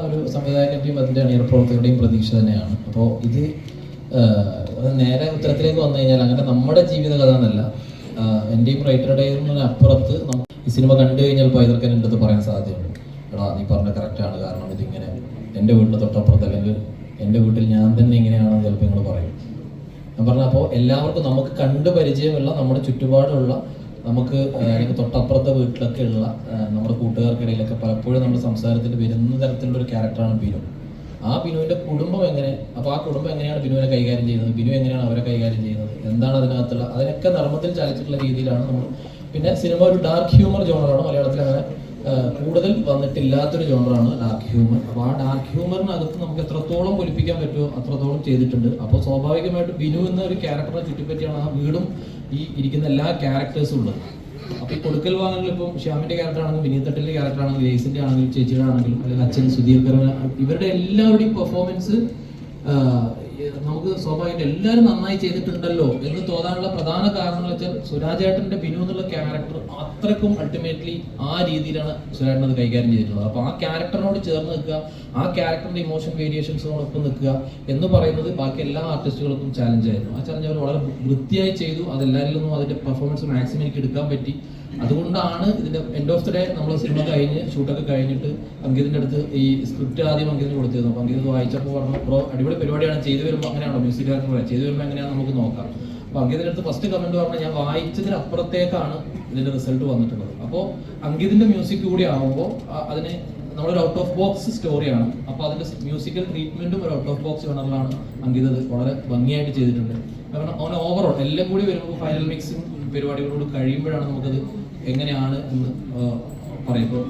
ഒരു സംവിധായകന്റെയും അതിന്റെ അണിയർ പ്രവർത്തകരുടെയും പ്രതീക്ഷ തന്നെയാണ്. അപ്പോൾ ഇത് നേരെ ഉത്തരത്തിലേക്ക് വന്നു കഴിഞ്ഞാൽ അങ്ങനെ നമ്മുടെ ജീവിത കഥ എന്നല്ല. എന്റെയും റൈറ്ററുടെയും അപ്പുറത്ത് ഈ സിനിമ കണ്ടു കഴിഞ്ഞാൽ പൈതൽക്കൻ എന്റെ അടുത്ത് പറയാൻ സാധ്യതയുണ്ട്. എടാ നീ പറഞ്ഞ കറക്റ്റാണ് കാരണം ഇതിങ്ങനെ എന്റെ വീടിന് തൊട്ടപ്പുറത്ത് അല്ലെങ്കിൽ എന്റെ വീട്ടിൽ ഞാൻ തന്നെ ഇങ്ങനെയാണെന്ന് ചിലപ്പോൾ നിങ്ങൾ പറയും. ഞാൻ പറഞ്ഞ അപ്പോൾ എല്ലാവർക്കും നമുക്ക് കണ്ട് പരിചയമുള്ള നമ്മുടെ ചുറ്റുപാടുള്ള നമുക്ക് അല്ലെങ്കിൽ തൊട്ടപ്പുറത്തെ വീട്ടിലൊക്കെ ഉള്ള കൂട്ടുകാർക്കിടയിലൊക്കെ പലപ്പോഴും നമ്മുടെ സംസാരത്തിൽ വരുന്ന തരത്തിലുള്ള ഒരു ക്യാരക്ടറാണ് ബിനു. ആ ബിനുവിന്റെ കുടുംബം എങ്ങനെ അപ്പോൾ ആ കുടുംബം എങ്ങനെയാണ് ബിനുവിനെ കൈകാര്യം ചെയ്യുന്നത്? ബിനു എങ്ങനെയാണ് അവരെ കൈകാര്യം ചെയ്യുന്നത്? എന്താണ് അതിനകത്തുള്ള അതിനൊക്കെ നർമ്മത്തിൽ ചാലിച്ചിട്ടുള്ള രീതിയിലാണ് നമ്മൾ പിന്നെ സിനിമ ഒരു ഡാർക്ക് ഹ്യൂമർ ജോണറാണ് മലയാളത്തിൽ അങ്ങനെ കൂടുതൽ വന്നിട്ടില്ലാത്തൊരു ജോണറാണ് ഡാർക്ക് ഹ്യൂമർ അപ്പോൾ ആ ഡാർക്ക് ഹ്യൂമറിനകത്ത് നമുക്ക് എത്രത്തോളം പൊലിപ്പിക്കാൻ പറ്റുമോ അത്രത്തോളം ചെയ്തിട്ടുണ്ട്. അപ്പോൾ സ്വാഭാവികമായിട്ട് ബിനു എന്ന ഒരു ക്യാരക്ടറിനെ ചുറ്റിപ്പറ്റിയാണ് ആ വീടും ഈ ഇരിക്കുന്ന എല്ലാ ക്യാരക്ടേഴ്സും ഉള്ളത്. അപ്പോൾ ഈ കൊടുക്കൽ വാങ്ങൽ ഇപ്പം ശ്യാമിന്റെ ക്യാരക്ടർ ആണെങ്കിലും വിനീതട്ടലിന്റെ ക്യാരക്ടർ ആണെങ്കിലും ലേസിന്റെ ആണെങ്കിലും ചേച്ചിയുടെ ആണെങ്കിലും അല്ലെങ്കിൽ അച്ഛൻ സുധീർ കരമന ഇവരുടെ എല്ലാവരുടെയും പെർഫോമൻസ് നമുക്ക് സ്വാഭാവികമായിട്ട് എല്ലാവരും നന്നായി ചെയ്തിട്ടുണ്ടല്ലോ എന്ന് തോന്നാനുള്ള പ്രധാന കാരണം വെച്ചാൽ സുരാജേട്ടന്റെ ബിനു എന്നുള്ള ക്യാരക്ടർ അത്രക്കും അൾട്ടിമേറ്റ്ലി ആ രീതിയിലാണ് സുരാജേട്ടൻ അത് കൈകാര്യം ചെയ്തിട്ടുള്ളത്. അപ്പൊ ആ ക്യാരക്ടറിനോട് ചേർന്ന് നിൽക്കുക ആ ക്യാരക്ടറിന്റെ ഇമോഷൻ വേരിയേഷൻസിനോടൊപ്പം നിൽക്കുക എന്ന് പറയുന്നത് ബാക്കി എല്ലാ ആർട്ടിസ്റ്റുകൾക്കും ചാലഞ്ച് ആയിരുന്നു. ആ ചാലഞ്ച് അവർ വളരെ വൃത്തിയായി ചെയ്തു. അതെല്ലാവരിൽ നിന്നും അതിന്റെ പെർഫോമൻസ് മാക്സിമം എനിക്ക് എടുക്കാൻ പറ്റി. അതുകൊണ്ടാണ് ഇതിന്റെ എൻഡ് ഓഫ് ദി ഡേ നമ്മൾ സിനിമ കഴിഞ്ഞ് ഷൂട്ടൊക്കെ കഴിഞ്ഞിട്ട് അങ്കിതിന്റെ അടുത്ത് ഈ സ്ക്രിപ്റ്റ് ആദ്യം അങ്കിതിന് കൊടുത്തിരുന്നു അപ്പൊ അങ്കിത് വായിച്ചപ്പോൾ പറഞ്ഞു ബ്രോ അടിപൊളി പരിപാടിയാണ്. ചെയ്തു വരുമ്പോൾ അങ്ങനെയാണോ? മ്യൂസിക് ഡയറക്ടർ പറയാം ചെയ്തു വരുമ്പോൾ എങ്ങനെയാണെന്ന് നമുക്ക് നോക്കാം. അപ്പൊ അങ്കിതിന്റെ അടുത്ത് ഫസ്റ്റ് കമന്റ് പറഞ്ഞാൽ ഞാൻ വായിച്ചതിന് അപ്പുറത്തേക്കാണ് ഇതിന്റെ റിസൾട്ട് വന്നിട്ടുള്ളത്. അപ്പോൾ അങ്കിതിന്റെ മ്യൂസിക് കൂടി ആവുമ്പോൾ അതിന് നമ്മളൊരു ഔട്ട് ഓഫ് ബോക്സ് സ്റ്റോറിയാണ് അപ്പോൾ അതിന്റെ മ്യൂസിക്കൽ ട്രീറ്റ്മെന്റും ഒരു ഔട്ട് ഓഫ് ബോക്സ് ജോണറിലാണ് അങ്കിത് വളരെ ഭംഗിയായിട്ട് ചെയ്തിട്ടുണ്ട്. കാരണം അവൻ ഓവറോൾ എല്ലാം കൂടി വരുമ്പോൾ ഫൈനൽ മിക്സിംഗ് പരിപാടികളോട് കഴിയുമ്പോഴാണ് നമുക്കത് എങ്ങനെയാണ് എന്ന് പറയുമ്പോൾ